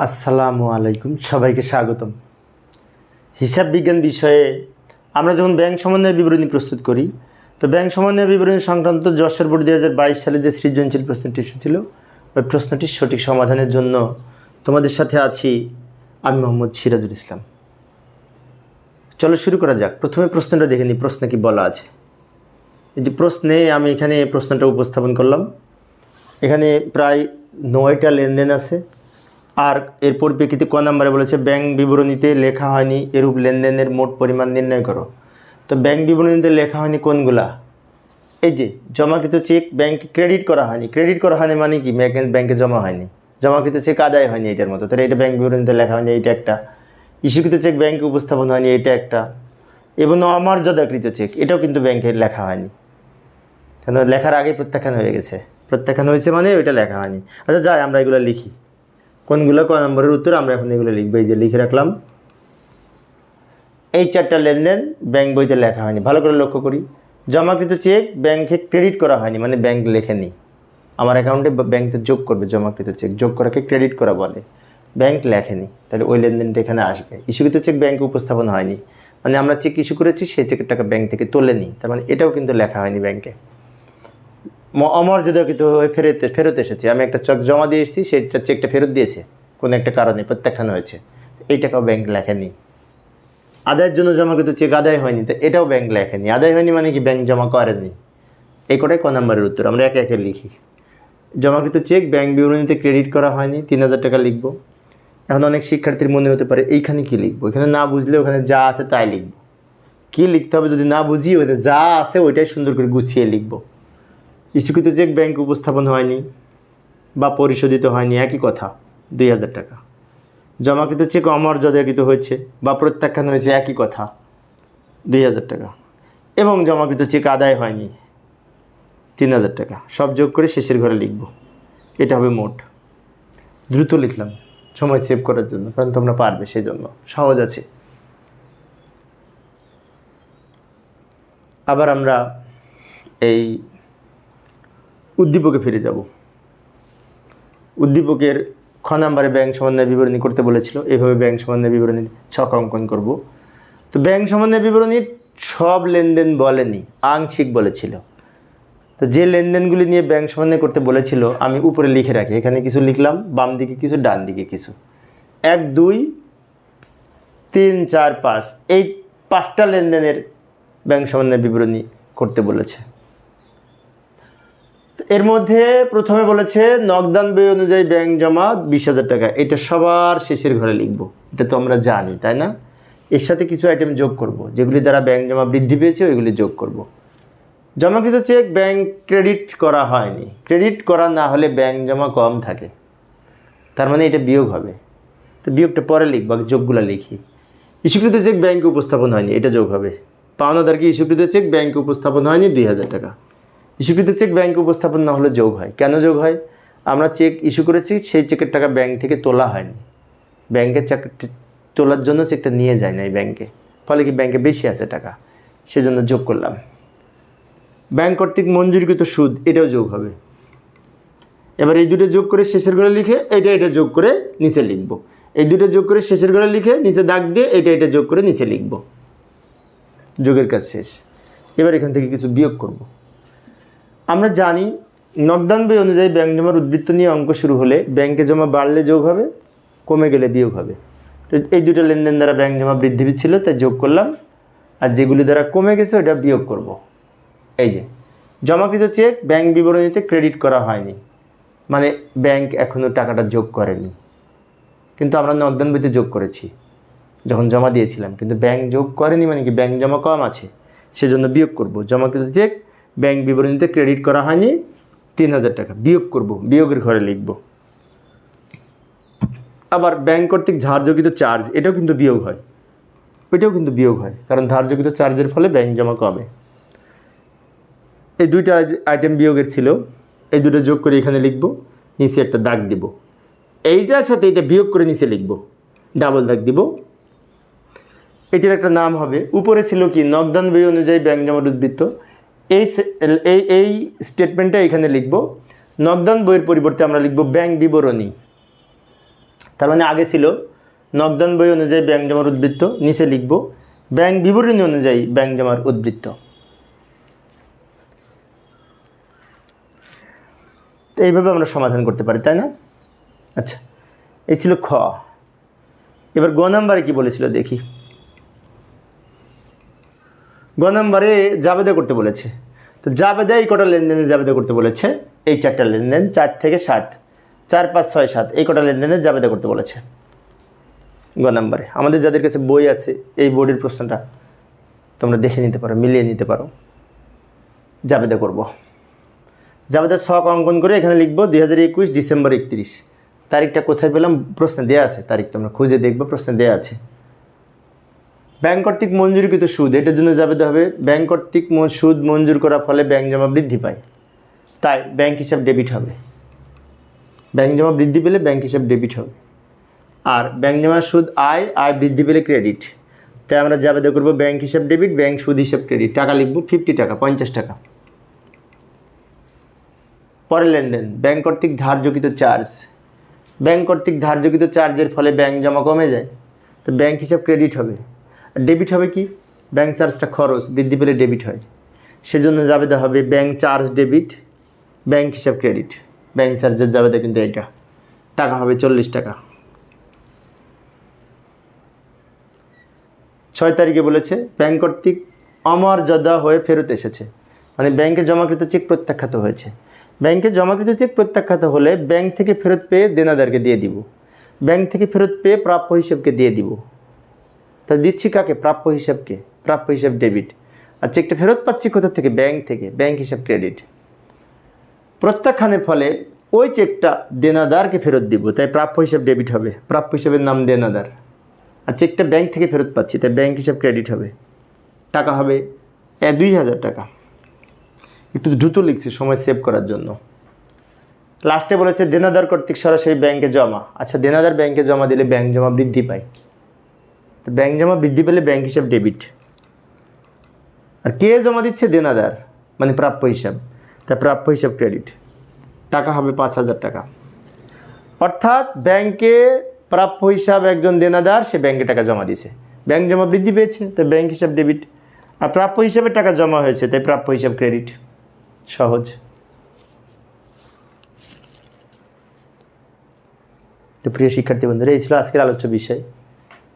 আসসালামু আলাইকুম, সবাইকে স্বাগতম। হিসাব বিজ্ঞান বিষয়ে আমরা যখন ব্যাংক সমন্বয় বিবরণী প্রস্তুত করি, তো ব্যাংক সমন্বয় বিবরণী সংক্রান্ত যশোর বোর্ড দুই হাজার বাইশ সালে যে সৃজনশীল প্রশ্নটি এসেছিল ওই প্রশ্নটির সঠিক সমাধানের জন্য তোমাদের সাথে আছি আমি মোহাম্মদ সিরাজুল ইসলাম। চলো শুরু করা যাক। প্রথমে প্রশ্নটা দেখে নিই, প্রশ্নে কি বলা আছে। এই যে প্রশ্নে আমি এখানে প্রশ্নটা উপস্থাপন করলাম। এখানে প্রায় নয়টা লেনদেন আছে। আর এর পরিপ্রেক্ষিতে ক নাম্বারে বলেছে, ব্যাংক বিবরণীতে লেখা হয়নি এরূপ লেনদেনের মোট পরিমাণ নির্ণয় করো। তো ব্যাংক বিবরণীতে লেখা হয়নি কোনগুলা? এই যে, জমাকৃত চেক ব্যাংকে ক্রেডিট করা হয়নি। ক্রেডিট করা হয়নি মানে কি? ব্যাংকে জমা হয়নি। জমাকৃত চেক আদায় হয়নি এটার মতো। তাহলে এটা ব্যাংক বিবরণীতে লেখা হয়নি, এইটা একটা। ইস্যুকৃত চেক ব্যাংকে উপস্থাপন হয়নি, এটা একটা। এবং অমর্যাদাকৃত চেক, এটাও কিন্তু ব্যাংকে লেখা হয়নি। কেন? লেখার আগে প্রত্যাখ্যান হয়ে গেছে। প্রত্যাখ্যান হয়েছে মানে ওইটা লেখা হয়নি। আচ্ছা যাই, আমরা এগুলো লিখি। কোনগুলো ক নম্বরের উত্তর? আমরা এখন এগুলো লিখব। এই যে লিখে রাখলাম। এই চারটা লেনদেন ব্যাংক বইতে লেখা হয়নি। ভালো করে লক্ষ্য করি। জমাকৃত চেক ব্যাংকে ক্রেডিট করা হয়নি মানে ব্যাংক লেখেনি। আমার অ্যাকাউন্টে ব্যাংকে যোগ করবে, জমাকৃত চেক। যোগ করাকে ক্রেডিট করা বলে। ব্যাংক লেখেনি। তাহলে ওই লেনদেনটা এখানে আসবে। ইস্যুকৃত চেক ব্যাংকে উপস্থাপন হয়নি। মানে আমরা চেক ইস্যু করেছি, সেই চেকের টাকা ব্যাংক থেকে তোলেনি। তার মানে এটাও কিন্তু লেখা হয়নি ব্যাংকে। অমর্যাদাকৃত হয়ে ফেরত ফেরত এসেছে। আমি একটা চেক জমা দিয়ে এসেছি সেইটা চেকটা ফেরত দিয়েছে। কোনো একটা কারণে প্রত্যাখ্যান হয়েছে। এই টাকাও ব্যাংক লেখেনি। আদায়ের জন্য জমাকৃত চেক আদায় হয়নি, তো এটাও ব্যাংক লেখেনি। আদায় হয়নি মানে কি ব্যাংক জমা করেনি? এই কটাই ক নম্বরের উত্তর, আমরা একে একে লিখি। জমাকৃত চেক ব্যাংক বিবরণীতে ক্রেডিট করা হয়নি, তিন হাজার টাকা লিখব। এখন অনেক শিক্ষার্থীর মনে হতে পারে, এইখানে কি লিখব? এখানে না বুঝলে ওখানে যা আছে তাই লিখব। কী লিখতে হবে যদি না বুঝি ওখানে যা আছে ওইটাই সুন্দর করে গুছিয়ে লিখব। ইস্যুকৃত চেক ব্যাংক উপস্থাপন হয়নি বা পরিশোধিত হয়নি, একই কথা, দুই হাজার টাকা। জমাকৃত চেক অমর্যাদাকৃত হয়েছে বা প্রত্যাখ্যান হয়েছে, একই কথা, দুই হাজার টাকা। এবং জমাকৃত চেক আদায় হয়নি, তিন হাজার টাকা। সব যোগ করে শেষের ঘরে লিখব। এটা হবে মোট। দ্রুত লিখলাম, সময় সেভ করার জন্য, কারণ তোমরা পারবে সেই জন্য সহজ আছে। আবার আমরা এই উদ্দীপকে ফিরে যাব। উদ্দীপকের খ নাম্বারে ব্যাংক সমন্বয় বিবরণী করতে বলেছিল, এভাবে ব্যাংক সমন্বয় বিবরণীর ছক অঙ্কন করব। তো ব্যাংক সমন্বয় বিবরণীর সব লেনদেন বলেনি, আংশিক বলেছিল। তো যে লেনদেনগুলি নিয়ে ব্যাংক সমন্বয় করতে বলেছিল, আমি উপরে লিখে রাখি। এখানে কিছু লিখলাম, বাম দিকে কিছু, ডান দিকে কিছু। এক, দুই, তিন, চার, পাঁচ, এই পাঁচটা লেনদেনের ব্যাংক সমন্বয় বিবরণী করতে বলেছে। এর মধ্যে প্রথমে বলেছে, নগদান ব্যয় অনুযায়ী ব্যাংক জমা বিশ হাজার টাকা। এটা সবার শেষের ঘরে লিখব। এটা তো আমরা জানি, তাই না? এর সাথে কিছু আইটেম যোগ করব, যেগুলি দ্বারা ব্যাংক জমা বৃদ্ধি পেয়েছে, ওইগুলি যোগ করব। জমাকৃত চেক ব্যাংক ক্রেডিট করা হয়নি। ক্রেডিট করা না হলে ব্যাংক জমা কম থাকে। তার মানে এটা বিয়োগ হবে। তো বিয়োগটা পরে লিখব যোগগুলো লিখি। ইস্যুকৃত চেক ব্যাংকে উপস্থাপন হয়নি, এটা যোগ হবে। পাওনাদারকে ইস্যুকৃত চেক ব্যাংকে উপস্থাপন হয়নি, দুই হাজার টাকা। ইস্যুকৃত চেক ব্যাংকে উপস্থাপন না হলে যোগ হয়। কেন যোগ হয়? আমরা চেক ইস্যু করেছি, সেই চেকের টাকা ব্যাংক থেকে তোলা হয়নি। ব্যাংকের চেক তোলার জন্য চেকটা নিয়ে যায় না এই ব্যাংকে। ফলে কি ব্যাংকে বেশি আছে টাকা? সেজন্য যোগ করলাম। ব্যাংক কর্তৃক মঞ্জুরিকৃত সুদ, এটাও যোগ হবে। এবার এই দুটো যোগ করে শেষের ঘরে লিখে এটা এটা যোগ করে নিচে লিখব। এই দুটো যোগ করে শেষের ঘরে লিখে নিচে দাগ দিয়ে এটা এটা যোগ করে নিচে লিখব। যোগের কাজ শেষ। এবার এখান থেকে কিছু বিয়োগ করব। আমরা জানি নগদান বই অনুযায়ী ব্যাংক জমার উদ্বৃত্ত নিয়ে অঙ্ক শুরু হলে ব্যাংকে জমা বাড়লে যোগ হবে, কমে গেলে বিয়োগ হবে। তো এই দুটো লেনদেন দ্বারা ব্যাংক জমা বৃদ্ধি ছিল তাই যোগ করলাম। আর যেগুলি দ্বারা কমে গেছে ওটা বিয়োগ করব। এই যে, জমাকৃত চেক ব্যাংক বিবরণীতে ক্রেডিট করা হয়নি। মানে ব্যাংক এখনও টাকাটা যোগ করেনি। কিন্তু আমরা নগদান বইতে যোগ করেছি, যখন জমা দিয়েছিলাম। কিন্তু ব্যাংক যোগ করেনি মানে কি ব্যাংক জমা কম আছে, সেজন্য বিয়োগ করব। জমাকৃত চেক ব্যাংক বিবরণীতে ক্রেডিট করা হয়নি, তিন হাজার টাকা বিয়োগ করব, বিয়োগের ঘরে লিখব। আবার ব্যাংক কর্তৃক ধার্যকৃত চার্জ, এটাও কিন্তু বিয়োগ হয়। ওইটাও কিন্তু বিয়োগ হয়, কারণ ধার্যকৃত চার্জের ফলে ব্যাংক জমা কমে। এই দুইটা আইটেম বিয়োগের ছিল, এই দুটো যোগ করে এখানে লিখব, নিচে একটা দাগ দিব। এইটার সাথে এটা বিয়োগ করে নিচে লিখব, ডাবল দাগ দিব। এটির একটা নাম হবে, উপরে ছিল কি, নগদান ব্যয় অনুযায়ী ব্যাংক জমার উদ্বৃত্ত। এই এই এই স্টেটমেন্টটা এখানে লিখব। নগদান বইয়ের পরিবর্তে আমরা লিখব ব্যাংক বিবরণী। তার মানে আগে ছিল, নগদান বই অনুযায়ী ব্যাংক জমার উদ্বৃত্ত, নিচে লিখব, ব্যাংক বিবরণী অনুযায়ী ব্যাংক জমার উদ্বৃত্ত। এইভাবে আমরা সমাধান করতে পারি, তাই না? আচ্ছা এই ছিল খ। এবার গ নাম্বারে কি বলেছিল দেখি। গ নাম্বারে জাবেদা করতে বলেছে। তো জাবেদা এই কটা লেনদেনে জাবেদা করতে বলেছে। এই চারটা লেনদেন, চার থেকে সাত, চার, পাঁচ, ছয়, সাত, এই কটা লেনদেনে জাবেদা করতে বলেছে। গ নাম্বারে, আমাদের যাদের কাছে বই আছে, এই বোর্ডের প্রশ্নটা তোমরা দেখে নিতে পারো, মিলিয়ে নিতে পারো। জাবেদা করব। জাবেদার শখ অঙ্কন করে এখানে লিখব দুই হাজার একুশ ডিসেম্বর একত্রিশ। তারিখটা কোথায় পেলাম? প্রশ্নে দেওয়া আছে, তারিখটা আমরা খুঁজে দেখব, প্রশ্নে দেওয়া আছে। ব্যাংক কর্তৃক মঞ্জুরিকৃত সুদ, এটার জন্য যাবে হবে ব্যাংক কর্তৃক সুদ মঞ্জুর করার ফলে ব্যাংক জমা বৃদ্ধি পায়। তাই ব্যাংক হিসাব ডেবিট হবে। ব্যাংক জমা বৃদ্ধি পেলে ব্যাংক হিসাব ডেবিট হবে। আর ব্যাংক জমা সুদ আয় আয় বৃদ্ধি পেলে ক্রেডিট। তাই আমরা জাবেদা করব ব্যাংক হিসাব ডেবিট, ব্যাংক সুদ হিসাব ক্রেডিট। টাকা লিখব ফিফটি টাকা, পঞ্চাশ টাকা। পরের লেনদেন ব্যাংক কর্তৃক ধার্যকৃত চার্জ। ব্যাংক কর্তৃক ধার্যকৃত চার্জের ফলে ব্যাংক জমা কমে যায়। তো ব্যাংক হিসাব ক্রেডিট হবে। ডেবিট হবে কি? ব্যাংক চার্জটা খরচ, বৃদ্ধি পেলে ডেবিট হয়। সেজন্য জাবেদা হবে ব্যাংক চার্জ ডেবিট ব্যাংক হিসাব ক্রেডিট ব্যাংক চার্জের জাবেদা কিন্তু এটা টাকা হবে চল্লিশ টাকা। ছয় তারিখে বলেছে ব্যাংক কর্তৃক অমর্যাদা হয়ে ফেরত এসেছে। মানে ব্যাংকে জমাকৃত চেক প্রত্যাখ্যাত হয়েছে। ব্যাংকে জমাকৃত চেক প্রত্যাখ্যাত হলে ব্যাংক থেকে ফেরত পেয়ে দেনাদারকে দিয়ে দিব। ব্যাংক থেকে ফেরত পেয়ে প্রাপ্য হিসাবকে দিয়ে দিব। তা দিচ্ছি কাকে? প্রাপ্য হিসাবকে। প্রাপ্য হিসাব ডেবিট আর চেকটা ফেরত পাচ্ছি কোথা থেকে? ব্যাংক থেকে। ব্যাংক হিসাব ক্রেডিট প্রত্যাখ্যানের ফলে ওই চেকটা দেনাদারকে ফেরত দিব। তাই প্রাপ্য হিসাব ডেবিট হবে। প্রাপ্য হিসাবের নাম দেনাদার। আর চেকটা ব্যাংক থেকে ফেরত পাচ্ছি। তাই ব্যাংক হিসাব ক্রেডিট হবে। টাকা হবে দুই হাজার টাকা। একটু দ্রুত লিখছি, সময় সেভ করার জন্য। লাস্টে বলেছে, দেনাদার কর্তৃক সরাসরি ব্যাংকে জমা। আচ্ছা দেনাদার ব্যাংকে জমা দিলে ব্যাংক জমা বৃদ্ধি পায়। তো ব্যাংক জমা বৃদ্ধি পেলে ব্যাংক হিসাব ডেবিট আর কে জমা দিচ্ছে? দেনাদার মানে প্রাপ্য হিসাব। তা প্রাপ্য হিসাব ক্রেডিট টাকা হবে পাঁচ হাজার টাকা। অর্থাৎ ব্যাংকে প্রাপ্য হিসাব একজন দেনাদার, সে ব্যাংকে টাকা জমা দিয়েছে। ব্যাংক জমা বৃদ্ধি পেয়েছে, তাই ব্যাংক হিসাব ডেবিট আর প্রাপ্য হিসাবে টাকা জমা হয়েছে, তাই প্রাপ্য হিসাব ক্রেডিট সহজ। তো প্রিয় শিক্ষার্থী বন্ধুরা, এই ছিল আজকের আলোচ্য বিষয়।